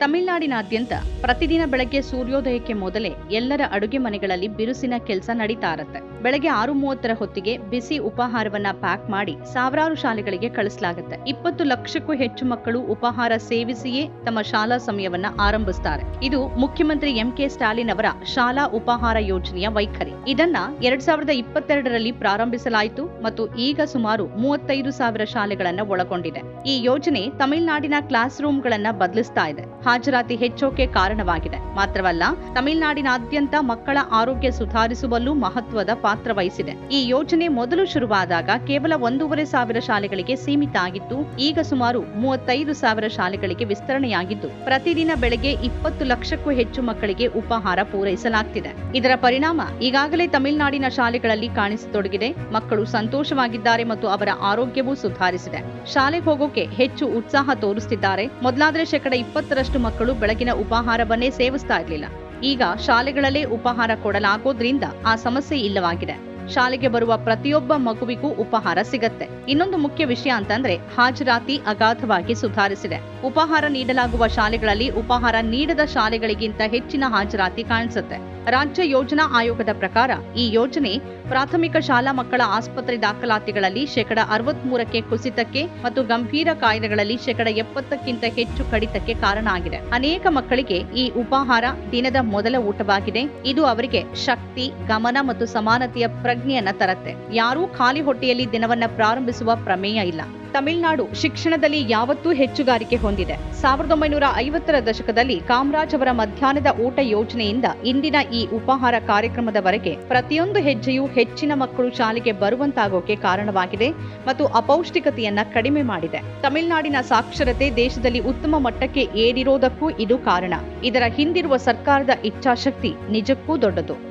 ತಮಿಳುನಾಡಿನಾದ್ಯಂತ ಪ್ರತಿದಿನ ಬೆಳಗ್ಗೆ ಸೂರ್ಯೋದಯಕ್ಕೆ ಮೊದಲೇ ಎಲ್ಲರ ಅಡುಗೆ ಮನೆಗಳಲ್ಲಿ ಬಿರುಸಿನ ಕೆಲಸ ನಡೀತಾ ಇರುತ್ತೆ ಬೆಳಗ್ಗೆ ಆರು ಮೂವತ್ತರ ಹೊತ್ತಿಗೆ ಬಿಸಿ ಉಪಹಾರವನ್ನ ಪ್ಯಾಕ್ ಮಾಡಿ ಸಾವಿರಾರು ಶಾಲೆಗಳಿಗೆ ಕಳಿಸಲಾಗುತ್ತೆ. ಇಪ್ಪತ್ತು ಲಕ್ಷಕ್ಕೂ ಹೆಚ್ಚು ಮಕ್ಕಳು ಉಪಹಾರ ಸೇವಿಸಿಯೇ ತಮ್ಮ ಶಾಲಾ ಸಮಯವನ್ನ ಆರಂಭಿಸ್ತಾರೆ. ಇದು ಮುಖ್ಯಮಂತ್ರಿ ಎಂ ಕೆ ಸ್ಟಾಲಿನ್ ಅವರ ಶಾಲಾ ಉಪಹಾರ ಯೋಜನೆಯ ವೈಖರಿ. ಇದನ್ನ ಎರಡ್ ಸಾವಿರದ ಇಪ್ಪತ್ತೆರಡರಲ್ಲಿ ಪ್ರಾರಂಭಿಸಲಾಯಿತು ಮತ್ತು ಈಗ ಸುಮಾರು ಮೂವತ್ತೈದು ಸಾವಿರ ಶಾಲೆಗಳನ್ನ ಒಳಗೊಂಡಿದೆ. ಈ ಯೋಜನೆ ತಮಿಳುನಾಡಿನ ಕ್ಲಾಸ್ ರೂಮ್ಗಳನ್ನ ಬದಲಿಸ್ತಾ ಇದೆ. ಹಾಜರಾತಿ ಹೆಚ್ಚೋಕೆ ಕಾರಣವಾಗಿದೆ. ಮಾತ್ರವಲ್ಲ, ತಮಿಳುನಾಡಿನಾದ್ಯಂತ ಮಕ್ಕಳ ಆರೋಗ್ಯ ಸುಧಾರಿಸುವಲ್ಲೂ ಮಹತ್ವದ ಪಾತ್ರ ವಹಿಸಿದೆ. ಈ ಯೋಜನೆ ಮೊದಲು ಶುರುವಾದಾಗ ಕೇವಲ ಒಂದೂವರೆ ಸಾವಿರ ಶಾಲೆಗಳಿಗೆ ಸೀಮಿತ ಆಗಿತ್ತು. ಈಗ ಸುಮಾರು ಮೂವತ್ತೈದು ಸಾವಿರ ಶಾಲೆಗಳಿಗೆ ವಿಸ್ತರಣೆಯಾಗಿದ್ದು, ಪ್ರತಿದಿನ ಬೆಳಗ್ಗೆ ಇಪ್ಪತ್ತು ಲಕ್ಷಕ್ಕೂ ಹೆಚ್ಚು ಮಕ್ಕಳಿಗೆ ಉಪಹಾರ ಪೂರೈಸಲಾಗ್ತಿದೆ. ಇದರ ಪರಿಣಾಮ ಈಗಾಗಲೇ ತಮಿಳುನಾಡಿನ ಶಾಲೆಗಳಲ್ಲಿ ಕಾಣಿಸತೊಡಗಿದೆ. ಮಕ್ಕಳು ಸಂತೋಷವಾಗಿದ್ದಾರೆ ಮತ್ತು ಅವರ ಆರೋಗ್ಯವೂ ಸುಧಾರಿಸಿದೆ. ಶಾಲೆಗೆ ಹೋಗೋಕೆ ಹೆಚ್ಚು ಉತ್ಸಾಹ ತೋರಿಸುತ್ತಿದ್ದಾರೆ ಮೊದಲಾದ್ರೆ ಶೇಕಡ ಇಪ್ಪತ್ತರಷ್ಟು ಮಕ್ಕಳು ಬೆಳಗಿನ ಉಪಾಹಾರವನ್ನೇ ಸೇವಿಸ್ತಾ ಇರಲಿಲ್ಲ. ಈಗ ಶಾಲೆಗಳಲ್ಲೇ ಉಪಾಹಾರ ಕೊಡಲಾಗೋದ್ರಿಂದ ಆ ಸಮಸ್ಯೆ ಇಲ್ಲವಾಗಿದೆ. ಶಾಲೆಗೆ ಬರುವ ಪ್ರತಿಯೊಬ್ಬ ಮಗುವಿಗೂ ಉಪಹಾರ ಸಿಗತ್ತೆ. ಇನ್ನೊಂದು ಮುಖ್ಯ ವಿಷಯ ಅಂತಂದ್ರೆ ಹಾಜರಾತಿ ಅಗಾಧವಾಗಿ ಸುಧಾರಿಸಿದೆ. ಉಪಹಾರ ನೀಡಲಾಗುವ ಶಾಲೆಗಳಲ್ಲಿ ಉಪಹಾರ ನೀಡದ ಶಾಲೆಗಳಿಗಿಂತ ಹೆಚ್ಚಿನ ಹಾಜರಾತಿ ಕಾಣಿಸುತ್ತೆ. ರಾಜ್ಯ ಯೋಜನಾ ಆಯೋಗದ ಪ್ರಕಾರ ಈ ಯೋಜನೆ ಪ್ರಾಥಮಿಕ ಶಾಲಾ ಮಕ್ಕಳ ಆಸ್ಪತ್ರೆ ದಾಖಲಾತಿಗಳಲ್ಲಿ ಶೇಕಡ ಅರವತ್ಮೂರಕ್ಕೆ ಕುಸಿತಕ್ಕೆ ಮತ್ತು ಗಂಭೀರ ಕಾಯಿಲೆಗಳಲ್ಲಿ ಶೇಕಡ ಎಪ್ಪತ್ತಕ್ಕಿಂತ ಹೆಚ್ಚು ಕಡಿತಕ್ಕೆ ಕಾರಣ ಆಗಿದೆ. ಅನೇಕ ಮಕ್ಕಳಿಗೆ ಈ ಉಪಾಹಾರ ದಿನದ ಮೊದಲ ಊಟವಾಗಿದೆ. ಇದು ಅವರಿಗೆ ಶಕ್ತಿ, ಗಮನ ಮತ್ತು ಸಮಾನತೆಯ ಪ್ರಜ್ಞೆಯನ್ನ ತರುತ್ತೆ. ಯಾರೂ ಖಾಲಿ ಹೊಟ್ಟೆಯಲ್ಲಿ ದಿನವನ್ನ ಪ್ರಾರಂಭಿಸುವ ಪ್ರಮೇಯ ಇಲ್ಲ. ತಮಿಳುನಾಡು ಶಿಕ್ಷಣದಲ್ಲಿ ಯಾವತ್ತೂ ಹೆಚ್ಚುಗಾರಿಕೆ ಹೊಂದಿದೆ. ಸಾವಿರದ ಒಂಬೈನೂರ ಐವತ್ತರ ದಶಕದಲ್ಲಿ ಕಾಮರಾಜ್ ಅವರ ಮಧ್ಯಾಹ್ನದ ಊಟ ಯೋಜನೆಯಿಂದ ಇಂದಿನ ಈ ಉಪಹಾರ ಕಾರ್ಯಕ್ರಮದವರೆಗೆ ಪ್ರತಿಯೊಂದು ಹೆಜ್ಜೆಯೂ ಹೆಚ್ಚಿನ ಮಕ್ಕಳು ಶಾಲೆಗೆ ಬರುವಂತಾಗೋಕೆ ಕಾರಣವಾಗಿದೆ ಮತ್ತು ಅಪೌಷ್ಟಿಕತೆಯನ್ನ ಕಡಿಮೆ ಮಾಡಿದೆ. ತಮಿಳುನಾಡಿನ ಸಾಕ್ಷರತೆ ದೇಶದಲ್ಲಿ ಉತ್ತಮ ಮಟ್ಟಕ್ಕೆ ಏರಿರೋದಕ್ಕೂ ಇದು ಕಾರಣ. ಇದರ ಹಿಂದಿರುವ ಸರ್ಕಾರದ ಇಚ್ಛಾಶಕ್ತಿ ನಿಜಕ್ಕೂ ದೊಡ್ಡದು.